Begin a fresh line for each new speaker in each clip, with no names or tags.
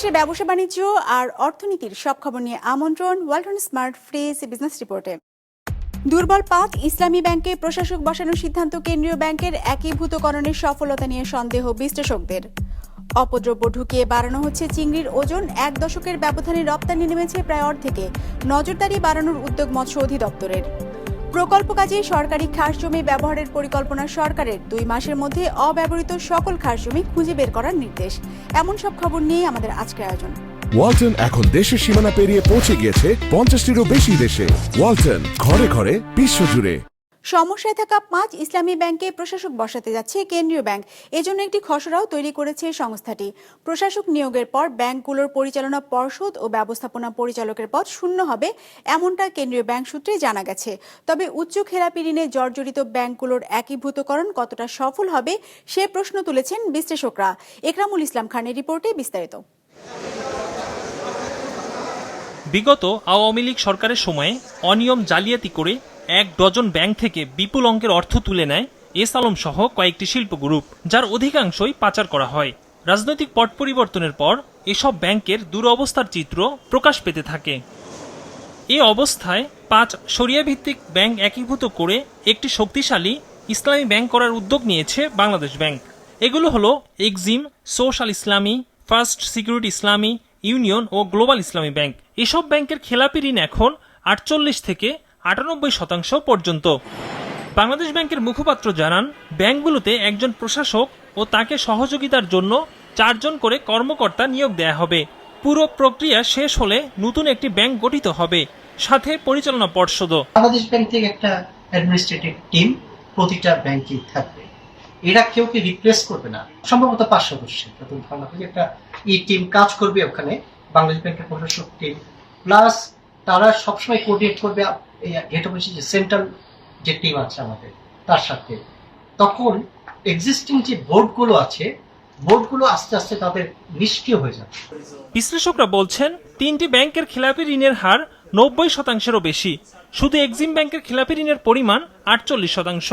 দেশ বিদেশের ব্যবসা বাণিজ্য আর অর্থনীতির সব খবর নিয়ে আমন্ত্রণ ওয়ালটন স্মার্ট ফ্রিজ বিজনেস রিপোর্টে। দুর্বল পাক ইসলামী ব্যাংকে প্রশাসক বসানোর সিদ্ধান্ত কেন্দ্রীয় ব্যাংকের একীভূতকরণের সফলতা নিয়ে সন্দেহ বিশ্লেষকদের। অপদ্রব্য ঢুকিয়ে বাড়ানো হচ্ছে চিংড়ির ওজন। এক দশকের ব্যবধানে রপ্তানি নেমেছে প্রায় অর্ধেকে। নজরদারি বাড়ানোর উদ্যোগ মৎস্য অধিদপ্তরের। প্রকল্প কাজে সরকারি খাস জমি ব্যবহারের পরিকল্পনা সরকারের দুই মাসের মধ্যে অব্যবহৃত সকল খাস জমি খুঁজে বের করার নির্দেশ। এমন সব খবর নিয়ে আমাদের আজকের আয়োজন।
ওয়ালটন এখন দেশের সীমানা পেরিয়ে পৌঁছে গিয়েছে পঞ্চাশটিরও বেশি দেশে। ওয়ালটন ঘরে ঘরে বিশ্বজুড়ে
সমস্যায় থাকা পাঁচ ইসলামী ব্যাংকে প্রশাসক বসাতে যাচ্ছে কেন্দ্রীয় ব্যাংক। এজন্য একটি খসড়াও তৈরি করেছে সংস্থাটি। প্রশাসক নিয়োগের পর ব্যাংকগুলোর পরিচালনা পর্ষদ ও ব্যবস্থাপনা পরিচালকের পদ শূন্য হবে, এমনটা কেন্দ্রীয় ব্যাংক সূত্রে জানা গেছে। তবে উচ্চ খেলাপি ঋণে জর্জরিত ব্যাংকগুলোর একীভূতকরণ কতটা সফল হবে, সে প্রশ্ন তুলেছেন বিশ্লেষকরা। একরামুল ইসলাম খানের রিপোর্টে বিস্তারিত।
বিগত আওয়ামী লীগ সরকারের সময়ে অনিয়ম জালিয়াতি করে এক ডজন ব্যাংক থেকে বিপুল অঙ্কের অর্থ তুলে নেয় এস আলম সহ কয়েকটি শিল্প গ্রুপ, যার অধিকাংশই পাচার করা হয়। রাজনৈতিক পট পরিবর্তনের পর এসব ব্যাংকের দুরবস্থার চিত্র প্রকাশ পেতে থাকে। এ অবস্থায় পাঁচ সরিয়া ভিত্তিক ব্যাংক একীভূত করে একটি শক্তিশালী ইসলামী ব্যাংক করার উদ্যোগ নিয়েছে বাংলাদেশ ব্যাংক। এগুলো হলো Exim, social Islami, first security Islami, union ও গ্লোবাল ইসলামী ব্যাংক। এসব ব্যাংকের খেলাপি ঋণ এখন আটচল্লিশ থেকে আটানব্বই শতাংশ পর্যন্ত। বাংলাদেশ ব্যাংকের মুখপাত্র জানান, ব্যাংকগুলোতে একজন প্রশাসক ও তাকে সহযোগিতার জন্য চারজন করে কর্মকর্তা নিয়োগ দেয়া হবে। পুরো প্রক্রিয়া শেষ হলে নতুন একটি ব্যাংক গঠিত হবে, সাথে পরিচালনা পর্ষদও।
বাংলাদেশ ব্যাংক থেকে একটা অ্যাডমিনিস্ট্রেটিভ টিম প্রতিটা ব্যাংকে থাকবে। এরা কেউ কে রিপ্লেস করবে না? সম্ভবত পাঁচ সদস্য। ধারণা করি একটা ই টিম কাজ করবে ওখানে। বাংলাদেশ ব্যাংকের প্রশাসক টিম প্লাস তারা সবসময় কোঅর্ডিনেট করবে এই হেড অফিস যে সেন্ট্রাল যে টিম আছে আমাদের তার সাথে। তখন এক্সিস্টিং যে বোর্ডগুলো আছে বোর্ডগুলো আস্তে আস্তে তাদের নিষ্ক্রিয় হয়ে যাবে।
বিশ্লেষকরা বলছেন তিনটি ব্যাংকের খেলাপি ঋণের হার নব্বই শতাংশেরও বেশি। শুধু এক্সিম ব্যাংকের খেলাপি ঋণের পরিমাণ আটচল্লিশ শতাংশ।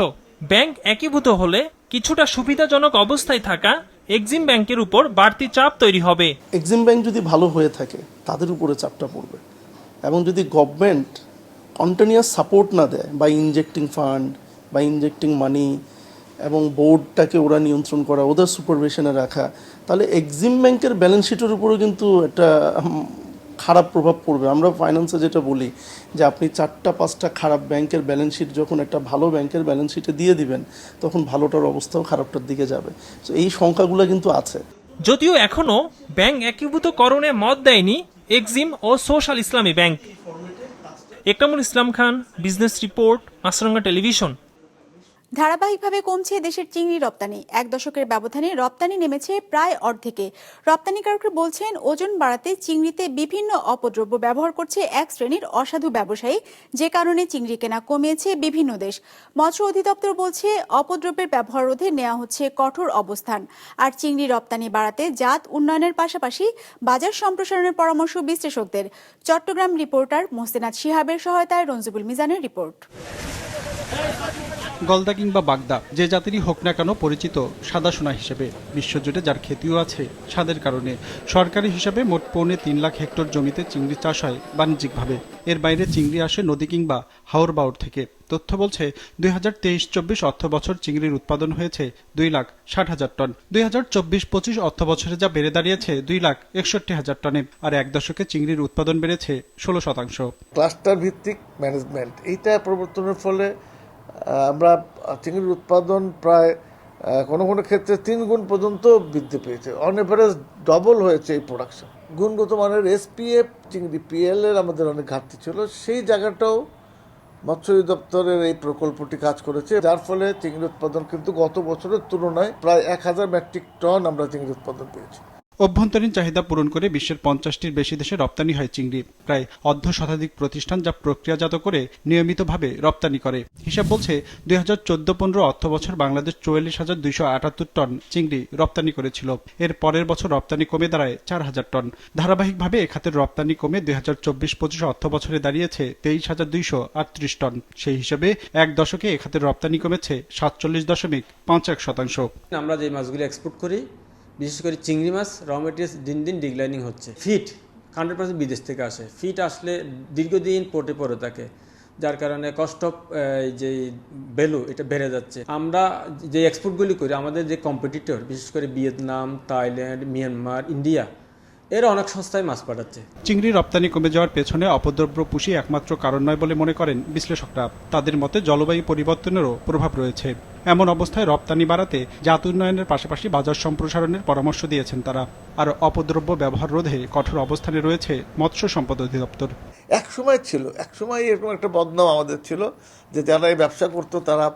ব্যাংক একীভূত হলে কিছুটা সুবিধাজনক অবস্থায় থাকা এক্সিম ব্যাংকের উপর বাড়তি চাপ তৈরি হবে।
এক্সিম ব্যাংক যদি ভালো হয়ে থাকে তাদের উপরে চাপটা পড়বে। এবং যদি গভর্নমেন্ট কন্টিনিউয়াস সাপোর্ট না দেয় বা ইনজেক্টিং ফান্ড বা ইনজেক্টিং মানি এবং বোর্ডটাকে ওরা নিয়ন্ত্রণ করা ওদের সুপারভিশনে রাখা, তাহলে এক্সিম ব্যাংকের ব্যালেন্স শিটের উপরেও কিন্তু একটা খারাপ প্রভাব পড়বে। আমরা ফাইন্যান্সে যেটা বলি, যে আপনি চারটা, পাঁচটা খারাপ ব্যাংকের ব্যালেন্স শিট যখন একটা ভালো ব্যাংকের ব্যালেন্স শিটে দিয়ে দিবেন, তখন ভালোটার অবস্থাও খারাপটার দিকে যাবে। তো এই সংখ্যাগুলো কিন্তু আছে।
যদিও এখনও ব্যাংক একীভূতকরণে মত দেয়নি এক্সিম ও social Islami bank. Ekramul Islam Khan business report Maasranga television.
ধারাবাহিকভাবে কমছে দেশের চিংড়ি রপ্তানি। এক দশকের ব্যবধানে রপ্তানি নেমেছে প্রায় অর্ধেকে। রপ্তানিকারকরা বলছেন, ওজন বাড়াতে চিংড়িতে বিভিন্ন অপদ্রব্য ব্যবহার করছে এক শ্রেণির অসাধু ব্যবসায়ী। যে কারণে চিংড়ি কেনা কমিয়েছে বিভিন্ন দেশ। মৎস্য অধিদপ্তর বলছে, অপদ্রব্যের ব্যবহার রোধে নেওয়া হচ্ছে কঠোর অবস্থান। আর চিংড়ি রপ্তানি বাড়াতে জাত উন্নয়নের পাশাপাশি বাজার সম্প্রসারণের পরামর্শ বিশ্লেষকদের। চট্টগ্রাম রিপোর্টার মোহসেনাথ শিহাবের সহায়তায় রঞ্জুবুল মিজানের রিপোর্ট।
গলদা কিংবা বাগদা, যে জাতিরই হোক না কেন পরিচিত সাদা সোনা হিসেবে। বিশ্বজুড়ে যার খ্যাতিও আছে স্বাদের কারণে। সরকারি হিসাবে মোট পৌনে তিন লাখ হেক্টর জমিতে চিংড়ি চাষ হয় বাণিজ্যিকভাবে। এর বাইরে চিংড়ি আসে নদী কিংবা হাওর বাউর থেকে। তথ্য বলছে, দুই হাজার তেইশ চব্বিশ অর্থ বছর চিংড়ির উৎপাদন হয়েছে দুই লাখ ষাট হাজার টন। দুই হাজার চব্বিশ পঁচিশ অর্থ বছরে যা বেড়ে দাঁড়িয়েছে দুই লাখ একষট্টি হাজার টনে, আর এক দশকে চিংড়ির উৎপাদন বেড়েছে ষোলো শতাংশ।
ক্লাস্টার ভিত্তিক ম্যানেজমেন্ট এইটা প্রবর্তনের ফলে আমরা চিংড়ির উৎপাদন প্রায় কোনো কোনো ক্ষেত্রে তিন গুণ পর্যন্ত বৃদ্ধি পেয়েছে। অন এভারেজ ডবল হয়েছে এই প্রোডাকশন গুণগত মানের এসপিএফ চিংড়ি পিএল এর আমাদের অনেক ঘাটতি ছিল। সেই জায়গাটাও মৎস্য দপ্তরের এই প্রকল্পটি কাজ করেছে। যার ফলে চিংড়ি উৎপাদন কিন্তু গত বছরের তুলনায় প্রায় এক হাজার মেট্রিক টন আমরা চিংড়ি উৎপাদন পেয়েছি।
অভ্যন্তরীণ চাহিদা পূরণ করে বিশ্বের পঞ্চাশটির বেশি দেশে রপ্তানি হয় চিংড়ি। প্রায় অর্ধ শতাধিক প্রতিষ্ঠান যা প্রক্রিয়াজাত করে নিয়মিতভাবে রপ্তানি করে। হিসাব বলছে, দুই হাজার চোদ্দ পনেরো অর্থ বছর বাংলাদেশ চুয়াল্লিশ হাজার দুইশো আটাত্তর টন চিংড়ি রপ্তানি করেছিল। এর পরের বছর রপ্তানি কমে দাঁড়ায় চার হাজার টন। ধারাবাহিকভাবে এ খাতের রপ্তানি কমে দুই হাজার চব্বিশ পঁচিশ অর্থ বছরে দাঁড়িয়েছে তেইশ হাজার দুইশো আটত্রিশ টন। সেই হিসাবে এক দশকে এ খাতের রপ্তানি কমেছে সাতচল্লিশ দশমিক পাঁচ এক শতাংশ।
আমরা যে মাছগুলি এক্সপোর্ট করি বিশেষ করে চিংড়ি মাছ র মেটেরিয়ালস দিন দিন ডিক্লাইনিং হচ্ছে। ফিট হান্ড্রেড পার্সেন্ট বিদেশ থেকে আসে। ফিট আসলে দীর্ঘদিন পোর্টে পড়ে থাকে, যার কারণে কস্ট অফ যে ভ্যালু এটা বেড়ে যাচ্ছে। আমরা যে এক্সপোর্টগুলি করি, আমাদের যে কম্পিটিটর বিশেষ করে ভিয়েতনাম, থাইল্যান্ড, মিয়ানমার, ইন্ডিয়া এরা অনেক সস্তায় মাছ পাঠাচ্ছে।
চিংড়ি রপ্তানি কমে যাওয়ার পেছনে অপদ্রব্য পুষি একমাত্র কারণ নয় বলে মনে করেন বিশ্লেষকরা। তাদের মতে জলবায়ু পরিবর্তনেরও প্রভাব রয়েছে। এমন অবস্থায় রপ্তানি বাড়াতে জাত উন্নয়নের পাশাপাশি বাজার সম্প্রসারণের পরামর্শ দিয়েছেন তারা। আর অপদ্রব্য ব্যবহার রোধে কঠোর অবস্থানে রয়েছে মৎস্য সম্পদ অধিদপ্তর।
এক সময় ছিল এক সময় এরকম একটা বদনাম আমাদের ছিল যে যারা এই ব্যবসা করতো তারা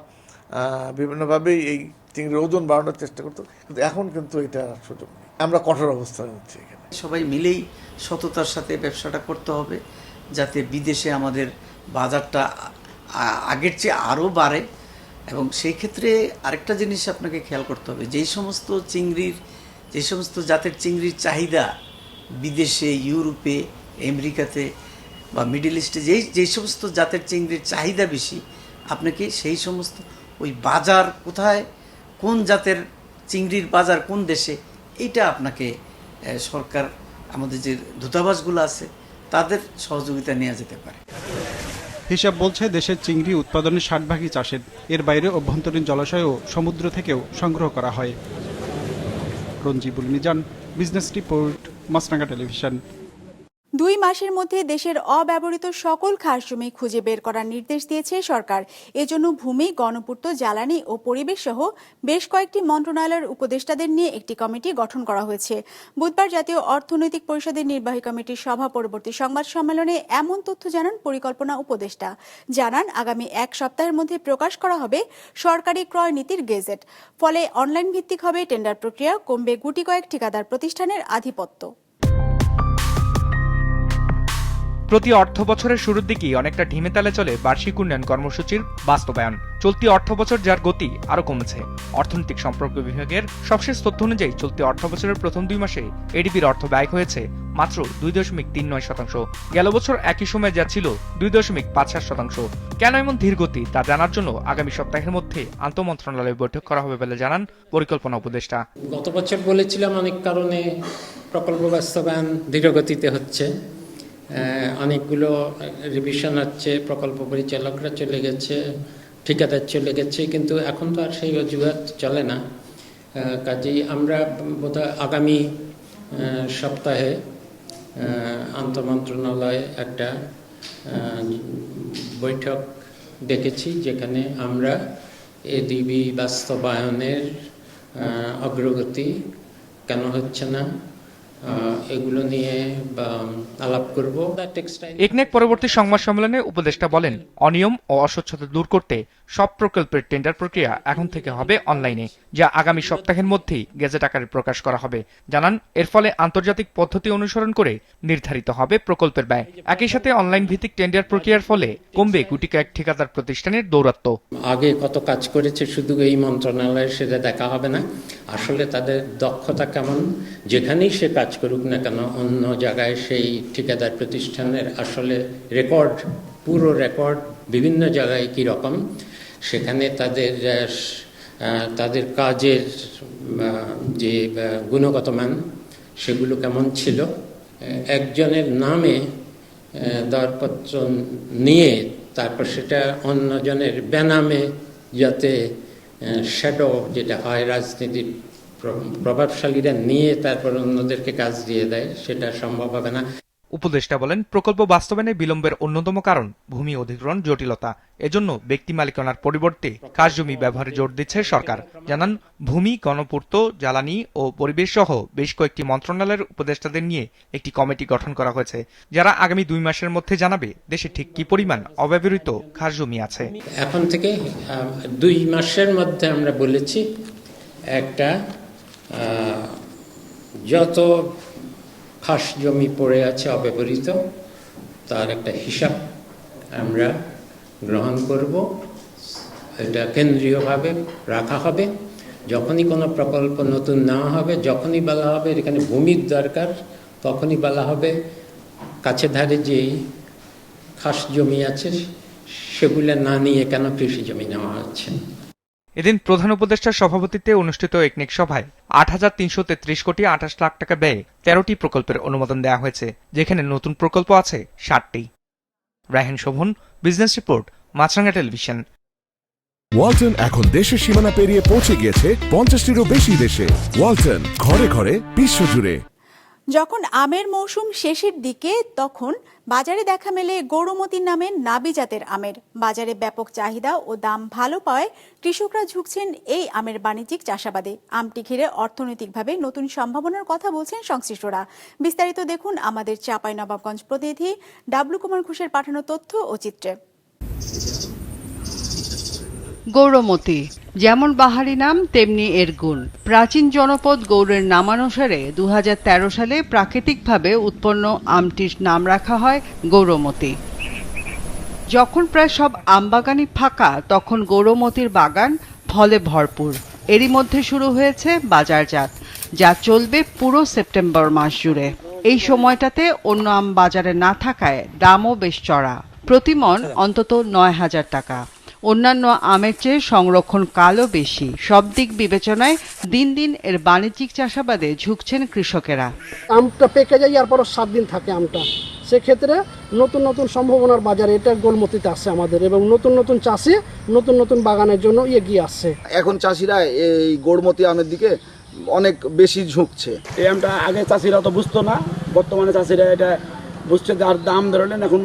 বিভিন্নভাবেই এই চিংড়ির ওজন বাড়ানোর চেষ্টা করতো। কিন্তু এখন কিন্তু এটা সুযোগ আমরা কঠোর অবস্থান হচ্ছে এখানে।
সবাই মিলেই সততার সাথে ব্যবসাটা করতে হবে, যাতে বিদেশে আমাদের বাজারটা আগের চেয়ে আরও বাড়ে। এবং সেই ক্ষেত্রে আরেকটা জিনিস আপনাকে খেয়াল করতে হবে, যেই সমস্ত চিংড়ির যে সমস্ত জাতের চিংড়ির চাহিদা বিদেশে, ইউরোপে, আমেরিকাতে বা মিডল ইস্টে, যেই যেই সমস্ত জাতের চিংড়ির চাহিদা বেশি, আপনাকে সেই সমস্ত ওই বাজার কোথায়, কোন জাতের চিংড়ির বাজার কোন দেশে, এইটা আপনাকে সরকার আমাদের যে দূতাবাসগুলো আছে, তাদের সহযোগিতা নেওয়া যেতে পারে।
হিসাব বলছে দেশের চিংড়ি উৎপাদনে ষাট ভাগই চাষের। এর বাইরে অভ্যন্তরীণ জলাশয় ও সমুদ্র থেকেও সংগ্রহ করা হয়। Ranjibul Mizan, business report Maasranga television.
দুই মাসের মধ্যে দেশের অব্যবহৃত সকল খাস জমি খুঁজে বের করার নির্দেশ দিয়েছে সরকার। এজন্য ভূমি, গণপূর্ত, জ্বালানি ও পরিবেশ সহ বেশ কয়েকটি মন্ত্রণালয়ের উপদেষ্টাদের নিয়ে একটি কমিটি গঠন করা হয়েছে। বুধবার জাতীয় অর্থনৈতিক পরিষদের নির্বাহী কমিটির সভা পরবর্তী সংবাদ সম্মেলনে এমন তথ্য জানান পরিকল্পনা উপদেষ্টা। জানান, আগামী এক সপ্তাহের মধ্যে প্রকাশ করা হবে সরকারি ক্রয় নীতির গেজেট। ফলে অনলাইন ভিত্তিক হবে টেন্ডার প্রক্রিয়া, কমবে গুটি কয়েক ঠিকাদার প্রতিষ্ঠানের আধিপত্য।
প্রতি অর্থ বছরের শুরুর দিকেই অনেকটা ঢিমে তালে চলে বার্ষিক উন্নয়ন কর্মসূচির বাস্তবায়ন। চলতি অর্থ বছর যার গতি আরও কমেছে। অর্থনৈতিক সম্পর্ক বিভাগের সবশেষ তথ্য অনুযায়ী চলতি অর্থ বছরের প্রথম দুই মাসে এডিবির অর্থ ব্যয় হয়েছে মাত্র দুই দশমিক তিন নয় শতাংশ। গেল বছর একই সময় যা ছিল দুই দশমিক পাঁচ সাত শতাংশ। কেন এমন ধীর গতি তা জানার জন্য আগামী সপ্তাহের মধ্যে আন্তঃমন্ত্রণালয়ে বৈঠক করা হবে বলে জানান পরিকল্পনা উপদেষ্টা।
গত বছর বলেছিলাম অনেক কারণে প্রকল্প বাস্তবায়ন ধীরগতিতে হচ্ছে। অনেকগুলো রিভিশন হচ্ছে প্রকল্প পরিচালকরা চলে গেছে, ঠিকাদার চলে গেছে, কিন্তু এখন তো আর সেই অজুহাত চলে না। কাজেই আমরা বোধহয় আগামী সপ্তাহে আন্তঃমন্ত্রণালয়ে একটা বৈঠক ডেকেছি যেখানে আমরা এডিবি বাস্তবায়নের অগ্রগতি কেন হচ্ছে না এগুলো নিয়ে আলাপ করব।
একনেক পরবর্তী সংবাদ সম্মেলনে উপদেষ্টা বলেন অনিয়ম ও অস্বচ্ছতা দূর করতে সব প্রকল্পের টেন্ডার প্রক্রিয়া এখন থেকে হবে অনলাইনে যা আগামী সপ্তাহের মধ্যেই গেজেট আকারে প্রকাশ করা হবে। জানান এর ফলে আন্তর্জাতিক পদ্ধতি অনুসরণ করে নির্ধারিত হবে প্রকল্পের ব্যয়। একই সাথে অনলাইন ভিত্তিক টেন্ডার প্রক্রিয়ার ফলে কমবে গুটি কয়েক ঠিকাদার প্রতিষ্ঠানের দৌরাত্ম্য।
আগে কত কাজ করেছে শুধু এই মন্ত্রণালয়ে সেটা দেখা হবে না। আসলে তাদের দক্ষতা কেমন? যেখানেই সে কাজ করুক না কেন, অন্য জায়গায় সেই ঠিকাদার প্রতিষ্ঠানের আসলে রেকর্ড, পুরো রেকর্ড বিভিন্ন জায়গায় কী রকম, সেখানে তাদের তাদের কাজের যে গুণগত মান, সেগুলো কেমন ছিল একজনের নামে দরপত্র নিয়ে তারপর সেটা অন্যজনের বেনামে যাতে শ্যাডো যেটা হয় রাজনীতির প্রভাবশালীরা নিয়ে তারপর অন্যদেরকে কাজ দিয়ে দেয় সেটা সম্ভব হবে না।
উপদেষ্টা বলেন প্রকল্প বাস্তবায়নে বিলম্বের অন্যতম কারণ ভূমি অধিগ্রহণ জটিলতা। এজন্য ব্যক্তি মালিকানার পরিবর্তে কাজ জমি ব্যবহারে জোর দিচ্ছে সরকার। জানান ভূমি গণপূর্ত জ্বালানি ও পরিবেশ সহ বেশ কয়েকটি মন্ত্রণালয়ের উপদেষ্টাদের নিয়ে একটি কমিটি গঠন করা হয়েছে। যারা আগামী দুই মাসের মধ্যে জানাবে দেশে ঠিক কি পরিমাণ অব্যবহৃত খাস জমি আছে।
এখন থেকে দুই মাসের মধ্যে আমরা বলেছি একটা যত খাস জমি পড়ে আছে অব্যবহৃত, তার একটা হিসাব আমরা গ্রহণ করব। এটা কেন্দ্রীয়ভাবে রাখা হবে। যখনই কোনো প্রকল্প নতুন নেওয়া হবে, যখনই বলা হবে এখানে ভূমির দরকার, তখনই বলা হবে কাছে ধারে যেই খাস জমি আছে, সেগুলো না নিয়ে কেন কৃষি জমি নেওয়া হচ্ছে?
এদিন প্রধান উপদেষ্টার সভাপতিত্বে অনুষ্ঠিত একনেক সভায় আট হাজার তিনশো তেত্রিশ কোটি আঠাশ লাখ টাকা ব্যয়ে তেরোটি প্রকল্পের অনুমোদন দেওয়া হয়েছে, যেখানে নতুন প্রকল্প আছে ষাটটি। Raihan Shovon, business report, Maasranga television.
Walton এখন দেশের সীমানা পেরিয়ে পৌঁছে গিয়েছে পঞ্চাশটিরও বেশি দেশে। ওয়ালটন, ঘরে ঘরে বিশ্বজুড়ে
যখন আমের মৌসুম শেষের দিকে, তখন বাজারে দেখা মেলে গৌরমতির নামে নাবি জাতের আমের। বাজারে ব্যাপক চাহিদা ও দাম ভালো পাওয়ায় কৃষকরা ঝুঁকছেন এই আমের বাণিজ্যিক চাষাবাদে। আমটি ঘিরে অর্থনৈতিকভাবে নতুন সম্ভাবনার কথা বলছেন সংশ্লিষ্টরা। বিস্তারিত দেখুন আমাদের চাপাই নবাবগঞ্জ প্রতিনিধি ডাবলু কুমার ঘোষের পাঠানো তথ্য ও চিত্রে।
গৌরমতী। যেমন বাহারি নাম, তেমনি এর গুণ। প্রাচীন জনপদ গৌড়ের নামানুসারে দু হাজার তেরো সালে প্রাকৃতিকভাবে উৎপন্ন আমটির নাম রাখা হয় গৌরমতী। যখন প্রায় সব আমবাগানই ফাঁকা, তখন গৌরমতির বাগান ফলে ভরপুর। এরই মধ্যে শুরু হয়েছে বাজারজাত, যা চলবে পুরো সেপ্টেম্বর মাস জুড়ে। এই সময়টাতে অন্য আম বাজারে না থাকায় দামও বেশ চড়া। প্রতিমন অন্তত নয় হাজার টাকা। অন্যান্য আমের চেয়ে সংরক্ষণ কালও বেশি। সব দিক বিবেচনায় দিন দিন এর বাণিজ্যিক চাষাবাদে ঝুঁকছেন কৃষকেরা।
আমটা পেকে যায় আর পরও সাত দিন থাকে আমটা। সেক্ষেত্রে নতুন নতুন সম্ভাবনার বাজারে এটা গোলমতিতে আসছে আমাদের এবং নতুন নতুন চাষি নতুন নতুন বাগানের জন্য এগিয়ে আসছে।
এখন চাষিরা এই গোড়মতি আমের দিকে অনেক বেশি ঝুঁকছে।
এই আমটা আগে চাষিরা তো বুঝতো না বর্তমানে চাষিরা এটা বুঝছে যে আর দাম ধরলেন এখন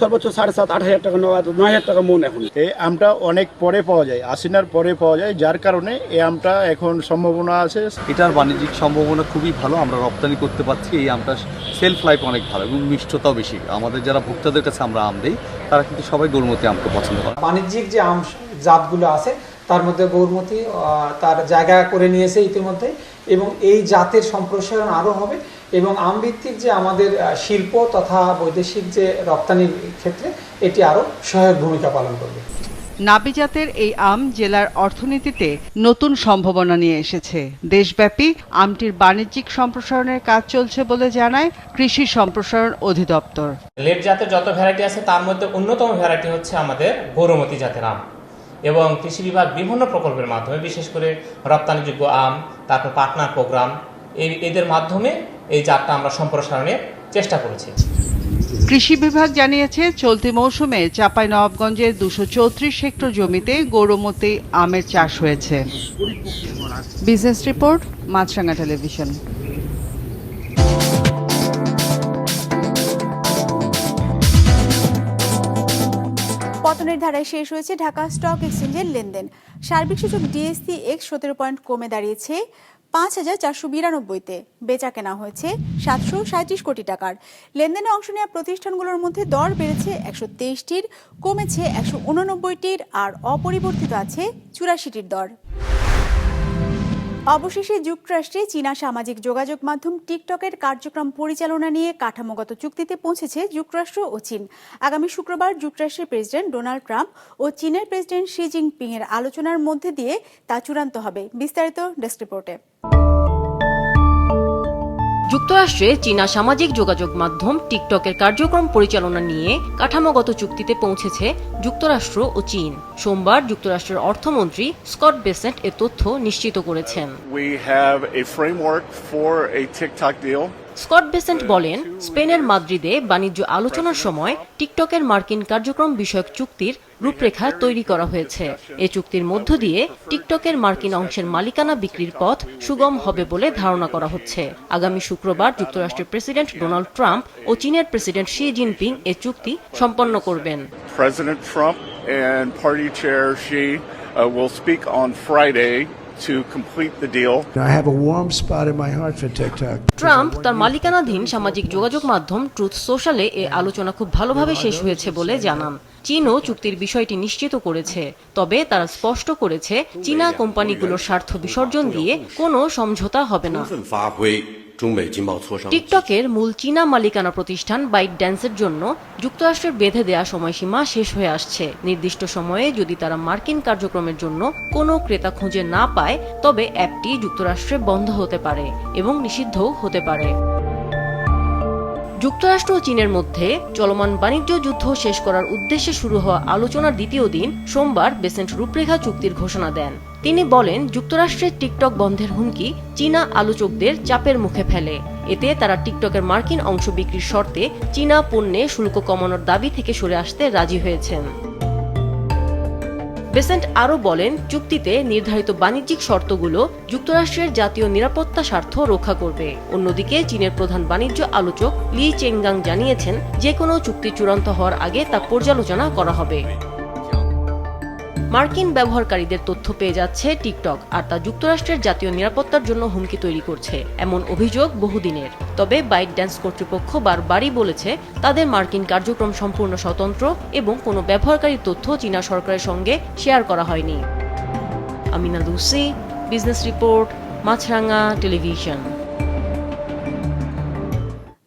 সর্বোচ্চ সাড়ে সাত আট হাজার টাকা নয় নয় হাজার টাকা মন এখন।
এই আমটা অনেক পরে পাওয়া যায় আশ্বিনার পরে পাওয়া যায় যার কারণে এই আমটা এখন সম্ভাবনা আছে।
এটার বাণিজ্যিক সম্ভাবনা খুবই ভালো আমরা রপ্তানি করতে পারছি এই আমটা সেলফ লাইফ অনেক ভালো এবং মিষ্টতাও বেশি। আমাদের যারা ভোক্তাদের কাছে আমরা আম দিই তারা কিন্তু সবাই গৌরমতি আমকে পছন্দ করে।
বাণিজ্যিক যে আম জাতগুলো আছে তার মধ্যে গৌরমতি তার জায়গা করে নিয়েছে ইতিমধ্যে এবং এই জাতের সম্প্রসারণ আরও হবে। এবং আমভিত্তিক যে আমাদের শিল্প তথা বৈদেশিক যে রপ্তানির ক্ষেত্রে এটি আরও সহায়ক ভূমিকা পালন করবে।
নাবি জাতের এই আম জেলার অর্থনীতিতে নতুন সম্ভাবনা নিয়ে এসেছে। দেশব্যাপী আমটির বাণিজ্যিক সম্প্রসারণের কাজ চলছে বলে জানায় কৃষি সম্প্রসারণ অধিদপ্তর।
লেট জাতের যত ভ্যারাইটি আছে তার মধ্যে অন্যতম ভ্যারাইটি হচ্ছে আমাদের গৌরমতি জাতের আম। এবং কৃষি বিভাগ বিভিন্ন প্রকল্পের মাধ্যমে বিশেষ করে রপ্তানিযোগ্য আম তারপর পার্টনার প্রোগ্রাম এই এদের মাধ্যমে এই জাতটা আমরা সম্প্রসারণের চেষ্টা করেছি।
কৃষি বিভাগ জানিয়েছে চলতি মৌসুমে চাপাই নবাবগঞ্জের দুশো চৌত্রিশ হেক্টর জমিতে গৌরমতি আমের চাষ হয়েছে। Business report Maasranga television.
পতনের ধারায় শেষ হয়েছে ঢাকা স্টক এক্সচেঞ্জের লেনদেন। সার্বিক সূচক ডিএসসি এক্স সতেরো পয়েন্ট কমে দাঁড়িয়েছে। পাঁচ হাজার চারশো বিরানব্বইতে বেচা কেনা হয়েছে সাতশো সাঁত্রিশ কোটি টাকার। লেনদেনে অংশ নেওয়া প্রতিষ্ঠানগুলোর মধ্যে দর বেড়েছে একশো তেইশটির, কমেছে একশো উননব্বইটির আর অপরিবর্তিত আছে চুরাশিটির দর। অবশেষে যুক্তরাষ্ট্রে চীনা সামাজিক যোগাযোগ মাধ্যম টিকটকের কার্যক্রম পরিচালনা নিয়ে কাঠামোগত চুক্তিতে পৌঁছেছে যুক্তরাষ্ট্র ও চীন। আগামী শুক্রবার যুক্তরাষ্ট্রের প্রেসিডেন্ট ডোনাল্ড ট্রাম্প ও চীনের প্রেসিডেন্ট শি জিনপিং এর আলোচনার মধ্যে দিয়ে তা চূড়ান্ত হবে। বিস্তারিত ডেস্ক রিপোর্টে।
যুক্তরাষ্ট্রে চীনা সামাজিক যোগাযোগ মাধ্যম টিকটকের কার্যক্রম পরিচালনা নিয়ে কাঠামোগত চুক্তিতে পৌঁছেছে যুক্তরাষ্ট্র ও চীন সোমবার যুক্তরাষ্ট্রের অর্থমন্ত্রী স্কট বেসেন্ট এ তথ্য নিশ্চিত করেছেন
We have a framework for a TikTok deal.
Scott Bessent বলেন স্পেনের মাদ্রিদে বাণিজ্য আলোচনার সময় টিকটকের মার্কিন কার্যক্রম বিষয়ক চুক্তির রূপরেখা তৈরি করা হয়েছে। এ চুক্তির মধ্য দিয়ে টিকটকের মার্কিন অংশের মালিকানা বিক্রির পথ সুগম হবে বলে ধারণা করা হচ্ছে। আগামী শুক্রবার যুক্তরাষ্ট্রের প্রেসিডেন্ট ডোনাল্ড ট্রাম্প ও চীনের প্রেসিডেন্ট শি জিনপিং এ চুক্তি সম্পন্ন করবেন।
President Trump and Party Chair Xi uh, to complete the deal.
I have a warm spot in my heart for TikTok.
Trump তার মালিকানাধীন সামাজিক যোগাযোগ মাধ্যম ট্রুথ সোশ্যালে এ আলোচনা খুব ভালোভাবে শেষ হয়েছে বলে জানান চীনও চুক্তির বিষয়টি নিশ্চিত করেছে তবে তারা স্পষ্ট করেছে চীনা কোম্পানিগুলোর স্বার্থ বিসর্জন দিয়ে কোনো সমঝোতা হবে না টিকটকের মূল চীনা মালিকানা প্রতিষ্ঠান বাইট ড্যান্সের জন্য যুক্তরাষ্ট্রের বেঁধে দেয়া সময়সীমা শেষ হয়ে আসছে। নির্দিষ্ট সময়ে যদি তারা মার্কিন কার্যক্রমের জন্য কোনো ক্রেতা খুঁজে না পায়, তবে অ্যাপটি যুক্তরাষ্ট্রে বন্ধ হতে পারে এবং নিষিদ্ধও হতে পারে। যুক্তরাষ্ট্র ও চীনের মধ্যে চলমান বাণিজ্য যুদ্ধ শেষ করার উদ্দেশ্যে শুরু হওয়া আলোচনার দ্বিতীয় দিন সোমবার বেসেন্ট রূপরেখা চুক্তির ঘোষণা দেন। তিনি বলেন, যুক্তরাষ্ট্রের টিকটক বন্ধের হুমকি চীনা আলোচকদের চাপের মুখে ফেলে। এতে তারা টিকটকের মার্কিন অংশ বিক্রির শর্তে চীনা পণ্যে শুল্ক কমানোর দাবি থেকে সরে আসতে রাজি হয়েছেন। বেসেন্ট আরও বলেন, চুক্তিতে নির্ধারিত বাণিজ্যিক শর্তগুলো যুক্তরাষ্ট্রের জাতীয় নিরাপত্তা স্বার্থ রক্ষা করবে। অন্যদিকে, চীনের প্রধান বাণিজ্য আলোচক লি চেংগাং জানিয়েছেন যে কোনো চুক্তি চূড়ান্ত হওয়ার আগে তা পর্যালোচনা করা হবে। মার্কিন ব্যবহারকারীদের তথ্য পেয়ে যাচ্ছে টিকটক, আর তা যুক্তরাষ্ট্রের জাতীয় নিরাপত্তার জন্য হুমকি তৈরি করছে, এমন অভিযোগ বহুদিনের। তবে বাইট ড্যান্স কর্তৃপক্ষ বারবারই বলেছে, তাদের মার্কিন কার্যক্রম সম্পূর্ণ স্বতন্ত্র এবং কোনো ব্যবহারকারীর তথ্য চীনা সরকারের সঙ্গে শেয়ার করা হয়নি। Amina Lucy, business report, Maasranga television.